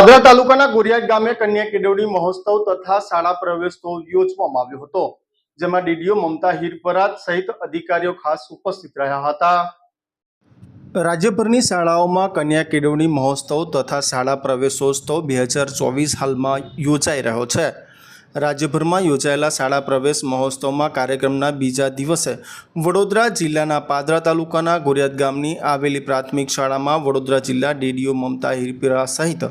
પાદરા તાલુકાના ગોરિયા ગામે કન્યા કેળવણી મહોત્સવ તથા શાળા પ્રવેશોત્સવ યોજવામાં આવ્યો હતો, જેમાં ડીડીઓ મમતા હિરપરાત સહિત અધિકારીઓ ખાસ ઉપસ્થિત રહ્યા હતા. રાજ્યભરની શાળાઓમાં કન્યા કેળવણી મહોત્સવ તથા શાળા પ્રવેશોત્સવ બે હજાર ચોવીસ હાલમાં યોજાઈ રહ્યો છે. રાજ્યભરમાં યોજાયેલા શાળા પ્રવેશ મહોત્સવમાં કાર્યક્રમના બીજા દિવસે વડોદરા જિલ્લાના પાદરા તાલુકાના ગોરિયાદ ગામની આવેલી પ્રાથમિક શાળામાં વડોદરા જિલ્લા ડીડીઓ મમતા હિરપીરા સહિત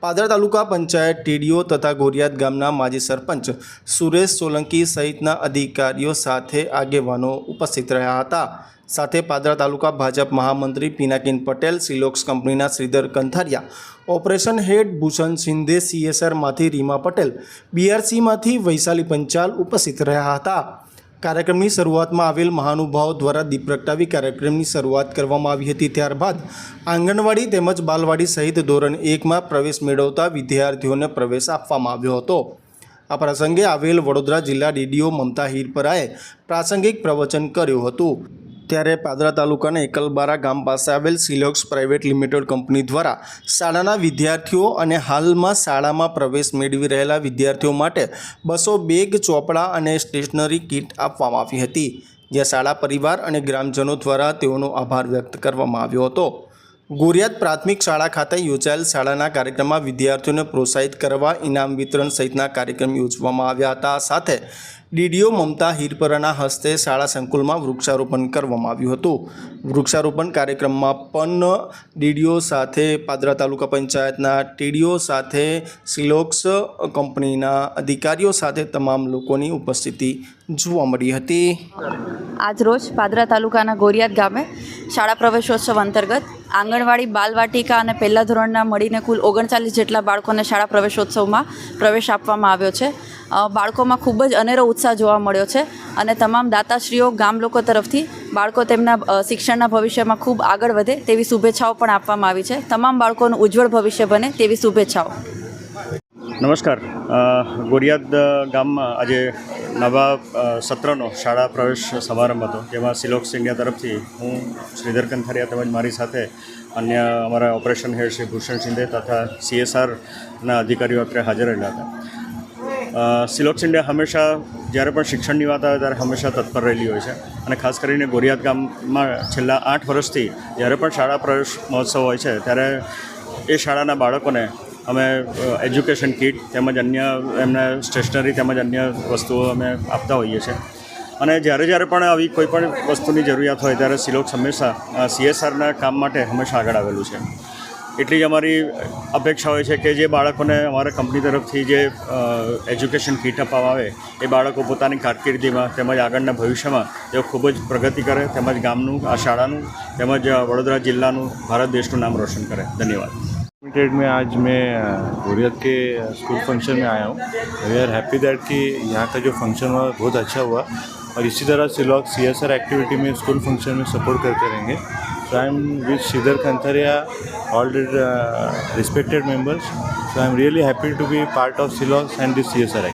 પાદરા તાલુકા પંચાયત ટીડીઓ તથા ગોરિયાદ ગામના માજી સરપંચ સુરેશ સોલંકી સહિતના અધિકારીઓ સાથે આગેવાનો ઉપસ્થિત રહ્યા હતા. સાથે પાદરા તાલુકા ભાજપ મહામંત્રી પિનાકીન પટેલ, સિલોક્સ કંપનીના શ્રીધર કંથારિયા, ઓપરેશન હેડ ભૂષણ શિંદે, સીએસઆરમાંથી રીમા પટેલ, બીઆરસીમાંથી વૈશાલી પંચાલ ઉપસ્થિત રહ્યા હતા. કાર્યક્રમની શરૂઆતમાં આવેલ મહાનુભાવો દ્વારા દીપ પ્રગટાવી કાર્યક્રમની શરૂઆત કરવામાં આવી હતી. ત્યારબાદ આંગણવાડી તેમજ બાલવાડી સહિત ધોરણ એકમાં પ્રવેશ મેળવતા વિદ્યાર્થીઓને પ્રવેશ આપવામાં આવ્યો હતો. આ પ્રસંગે આવેલ વડોદરા જિલ્લા ડીડીઓ મમતા હિરપરાએ પ્રાસંગિક પ્રવચન કર્યું હતું. ત્યારે પાદરા તાલુકાના એકલબારા ગામ પાસે આવેલ સિલોક્સ પ્રાઇવેટ લિમિટેડ કંપની દ્વારા શાળાના વિદ્યાર્થીઓ અને હાલમાં શાળામાં પ્રવેશ મેળવી રહેલા વિદ્યાર્થીઓ માટે બસો બેગ, ચોપડા અને સ્ટેશનરી કીટ આપવામાં આવી હતી, જ્યાં શાળા પરિવાર અને ગ્રામજનો દ્વારા તેઓનો આભાર વ્યક્ત કરવામાં આવ્યો હતો. ગોરિયાદ પ્રાથમિક શાળા ખાતે યોજાયેલ શાળાના કાર્યક્રમમાં વિદ્યાર્થીઓને પ્રોત્સાહિત કરવા ઇનામ વિતરણ સહિતના કાર્યક્રમ યોજવામાં આવ્યા હતા. સાથે ડીડીઓ મમતા હિરપરાના હસ્તે શાળા સંકુલમાં વૃક્ષારોપણ કરવામાં આવ્યું હતું. વૃક્ષારોપણ કાર્યક્રમમાં પણ ડીડીઓ સાથે પાદરા તાલુકા પંચાયતના ટીડીઓ સાથે સિલોક્સ કંપનીના અધિકારીઓ સાથે તમામ લોકોની ઉપસ્થિતિ જોવા મળી હતી. આજરોજ પાદરા તાલુકાના ગોરિયાદ ગામે શાળા પ્રવેશોત્સવ અંતર્ગત આંગણવાડી, બાલવાટિકા અને પહેલા ધોરણના મળીને કુલ ઓગણચાલીસ જેટલા બાળકોને શાળા પ્રવેશોત્સવમાં પ્રવેશ આપવામાં આવ્યો છે. બાળકોમાં ખૂબ જ અનેરો ઉત્સાહ જોવા મળ્યો છે અને તમામ દાતાશ્રીઓ, ગામ લોકો તરફથી બાળકો તેમના શિક્ષણના ભવિષ્યમાં ખૂબ આગળ વધે તેવી શુભેચ્છાઓ પણ આપવામાં આવી છે. તમામ બાળકોનું ઉજ્જવળ ભવિષ્ય બને તેવી શુભેચ્છાઓ. નમસ્કાર. ગોરિયાદ ગામમાં આજે નવા સત્રનો શાળા પ્રવેશ સમારંભ હતો, જેમાં સિલોક્સ ઇન્ડિયા તરફથી હું, શ્રીધર કંથારિયા તેમજ મારી સાથે અન્ય અમારા ઓપરેશન હેડ શ્રી ભૂષણ શિંદે તથા સીએસઆરના અધિકારીઓ અત્રે હાજર રહેલા હતા. સિલોક્સ ઇન્ડિયા હંમેશા, જ્યારે પણ શિક્ષણની વાત આવે ત્યારે હંમેશા તત્પર રહેલી હોય છે અને ખાસ કરીને ગોરિયાદ ગામમાં છેલ્લા આઠ વર્ષથી જ્યારે પણ શાળા પ્રવેશ મહોત્સવ હોય છે, ત્યારે એ શાળાના બાળકોને અમે એજ્યુકેશન કીટ તેમજ અન્ય, એમને સ્ટેશનરી તેમજ અન્ય વસ્તુઓ અમે આપતા હોઈએ છીએ. અને જ્યારે જ્યારે પણ આવી કોઈ પણ વસ્તુની જરૂરિયાત હોય, ત્યારે સિલોક્સ હંમેશા સીએસઆરના કામ માટે હંમેશા આગળ આવેલું છે. એટલી જ અમારી અપેક્ષા હોય છે કે જે બાળકોને અમારા કંપની તરફથી જે એજ્યુકેશન કીટ આપવામાં આવે, એ બાળકો પોતાની કારકિર્દીમાં તેમજ આગળના ભવિષ્યમાં તેઓ ખૂબ જ પ્રગતિ કરે, તેમજ ગામનું, આ શાળાનું તેમજ વડોદરા જિલ્લાનું, ભારત દેશનું નામ રોશન કરે. ધન્યવાદ. लिमिटेड में आज मैं हुरियत के स्कूल फ़ंक्शन में आया हूँ। वी आर हैप्पी दैट कि यहाँ का जो फ़ंक्शन हुआ, बहुत अच्छा हुआ। और इसी तरह Silox C S R activity में स्कूल फ़ंक्शन में सपोर्ट करते रहेंगे। So I am with Shridhar Kantharia all respected members so I am really happy to be part of Silox and this C S R